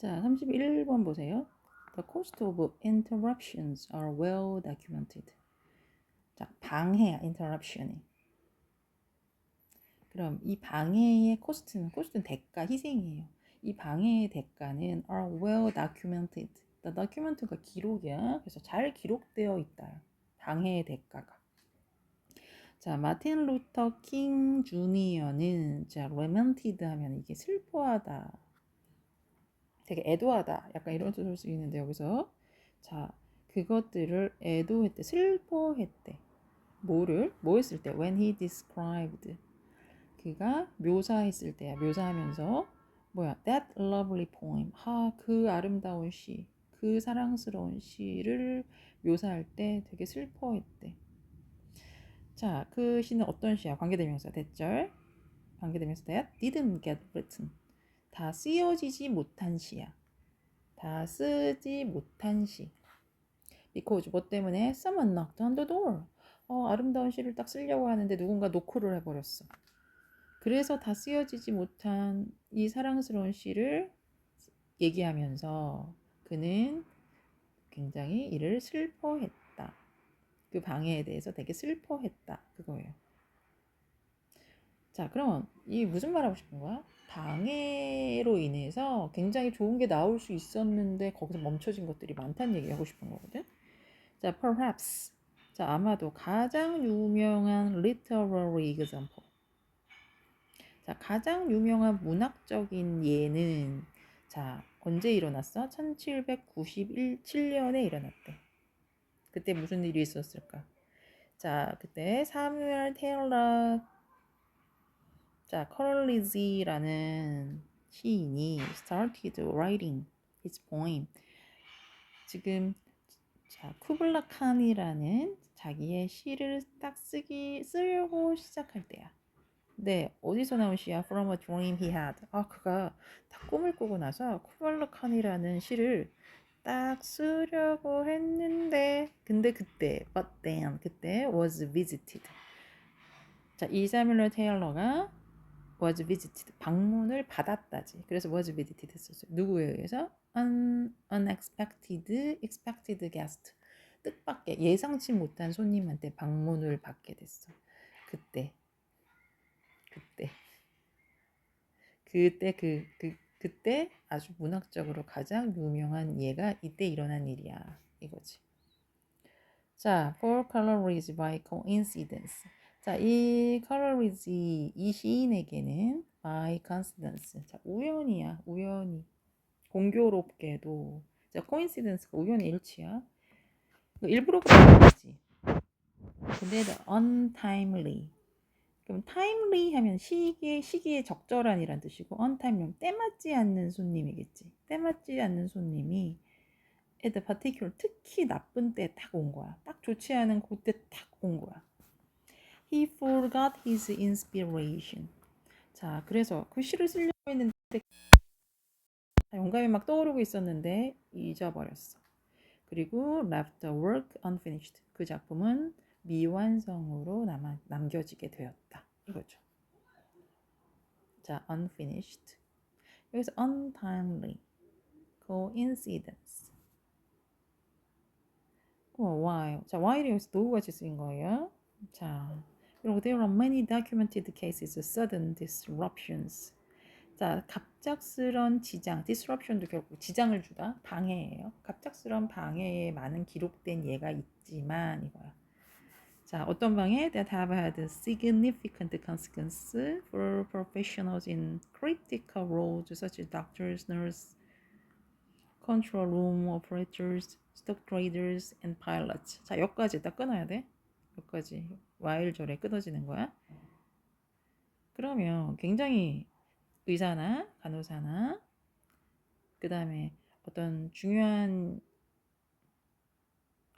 자, 31번 보세요. The cost of interruptions are well documented. 자, 방해, interruption이. 그럼 이 방해의 코스트는, 코스트는 대가, 희생이에요. 이 방해의 대가는 are well documented. The document가 기록이야. 그래서 잘 기록되어 있다. 방해의 대가가. 자, 마틴 루터 킹 주니어는 자, lamented 하면 이게 슬퍼하다. 되게 애도하다. 약간 이런 수 있는데 여기서 자, 그것들을 애도했대. 슬퍼했대. 뭐를? 뭐 했을 때? When he described. 그가 묘사했을 때야. 묘사하면서 뭐야? That lovely poem. 하, 그 아름다운 시. 그 사랑스러운 시를 묘사할 때 되게 슬퍼했대. 자, 그 시는 어떤 시야? 관계대명사 대절. 관계대명사 that didn't get written. 다 쓰여지지 못한 시야. 다 쓰지 못한 시. because 뭐 때문에 someone knocked on the door. 어, 아름다운 시를 딱 쓰려고 하는데 누군가 노크를 해버렸어. 그래서 다 쓰여지지 못한 이 사랑스러운 시를 얘기하면서 그는 굉장히 이를 슬퍼했다. 그 방해에 대해서 되게 슬퍼했다. 그거예요. 자, 그럼 이 무슨 말 하고 싶은 거야? 방해로 인해서 굉장히 좋은 게 나올 수 있었는데 거기서 멈춰진 것들이 많다는 얘기 하고 싶은 거거든. 자, perhaps. 자, 아마도 가장 유명한 literary example. 자, 가장 유명한 문학적인 예는 자, 언제 일어났어? 1797년에 일어났대. 그때 무슨 일이 있었을까? 자, 그때 사무엘 테일러 자, 커럴리지라는 시인이 started writing his poem. 지금 자, 쿠블라 칸이라는 자기의 시를 딱 쓰기 쓰려고 시작할 때야. 네, 어디서 나온 시야? From a dream he had. 아, 그가 딱 꿈을 꾸고 나서 쿠블라 칸이라는 시를 딱 쓰려고 했는데 근데 그때 but then 그때 was visited 자, 이 사뮬러 테일러가 was visited 방문을 받았다지. 그래서 was visited 했었어요. 누구에 의해서? Un, unexpected expected guest. 뜻밖의 예상치 못한 손님한테 방문을 받게 됐어. 그때. 그때. 그때 그, 그 그때 아주 문학적으로 가장 유명한 예가 이때 일어난 일이야. 이거지. 자, for calories by coincidence. 자, 이 calories 이 시인에게는 by coincidence. 자, 우연이야. 우연히. 공교롭게도. 자, coincidence가 우연의 일치야. 일부러 그런 거지. 근데 untimely. 그럼 timely 하면 시기에 시기에 적절한이란 뜻이고 untimely 때맞지 않는 손님이겠지. 때맞지 않는 손님이 at the particular 특히 나쁜 때 딱 온 거야. 딱 좋지 않은 그때 딱 온 거야. He forgot his inspiration. 자, 그래서 그 시를 쓰려고 했는데 영감이 막 떠오르고 있었는데 잊어버렸어. 그리고 left the work unfinished. 그 작품은 미완성으로 남아, 남겨지게 되었다. 이거죠. 자, unfinished. 여기서 untimely, coincidence. 그럼 while. 자, while이 여기서 노우 같이 쓰인 거예요. 자, there are many documented cases of sudden disruptions. 자, 갑작스런 지장, disruption도 결국 지장을 주다, 방해예요. 갑작스런 방해에 많은 기록된 예가 있지만 이거야. 자, 어떤 방해 that have had significant consequences for professionals in critical roles such as doctors, nurses, control room operators, stock traders, and pilots. 자, 여기까지 딱 끊어야 돼. 여기까지 와일절에 끊어지는 거야. 그러면 굉장히 의사나 간호사나 그 다음에 어떤 중요한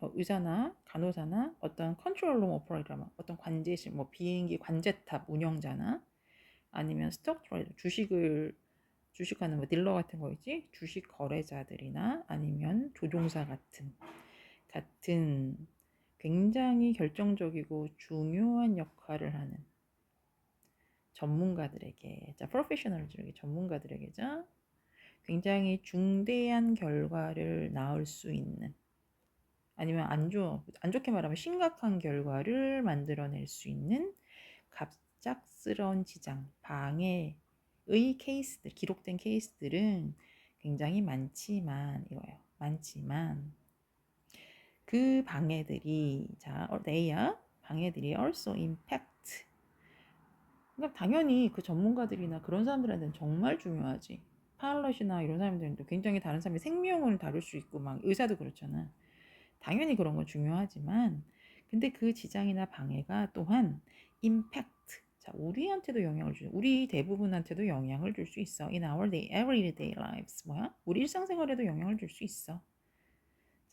어, 의사나 간호사나 어떤 컨트롤 룸 오퍼레이터나 어떤 관제실, 뭐 비행기 관제탑 운영자나 아니면 스톡 트레이더 주식을 주식하는 뭐 딜러 같은 거 있지 주식 거래자들이나 아니면 조종사 같은 같은 굉장히 결정적이고 중요한 역할을 하는 전문가들에게 자 프로페셔널들에게 전문가들에게죠 굉장히 중대한 결과를 낳을 수 있는 아니면 안, 좋, 안 좋게 말하면 심각한 결과를 만들어낼 수 있는 갑작스러운 지장, 방해의 케이스들, 기록된 케이스들은 굉장히 많지만 이거예요. 많지만 그 방해들이 자, they are 방해들이 also impact. 그러니까 당연히 그 전문가들이나 그런 사람들한테는 정말 중요하지. 파일럿이나 이런 사람들도 굉장히 다른 사람의 생명을 다룰 수 있고 막 의사도 그렇잖아. 당연히 그런 건 중요하지만 근데 그 지장이나 방해가 또한 impact 자 우리한테도 영향을 주 우리 대부분한테도 영향을 줄 수 있어 in our day, everyday lives 뭐야 우리 일상생활에도 영향을 줄 수 있어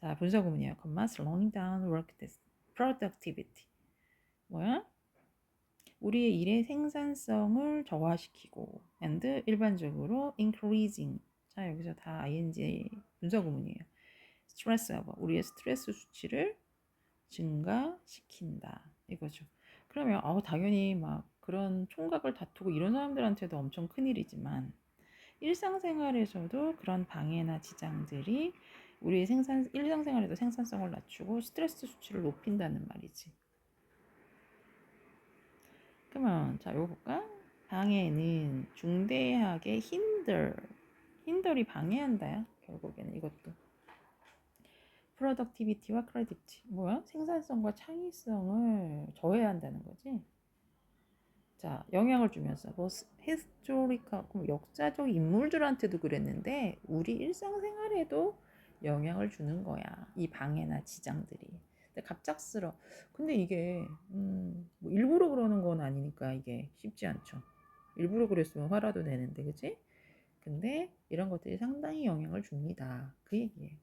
자 분사 구문이에요. comma slowing down work productivity. 뭐야? 우리의 일의 생산성을 저하시키고 and 일반적으로 increasing. 자 여기서 다 ing 분사 구문이에요. 스트레스 레버 우리의 스트레스 수치를 증가시킨다. 이거죠. 그러면 어, 당연히 막 그런 총각을 다투고 이런 사람들한테도 엄청 큰 일이지만 일상생활에서도 그런 방해나 지장들이 우리의 생산 일상생활에도 생산성을 낮추고 스트레스 수치를 높인다는 말이지. 그러면 자 이거 볼까? 방해는 중대하게 힘들 힘들이 방해한다요. 결국에는 이것도. 프로덕티비티와 크레디티 뭐야? 생산성과 창의성을 저해한다는 거지. 자, 영향을 주면서 뭐 히스토리카 역사적 인물들한테도 그랬는데 우리 일상생활에도 영향을 주는 거야. 이 방해나 지장들이. 근데 갑작스러. 근데 이게 음, 뭐 일부러 그러는 건 아니니까 이게 쉽지 않죠. 일부러 그랬으면 화라도 내는데, 그치? 근데 이런 것들이 상당히 영향을 줍니다. 그 얘기예요.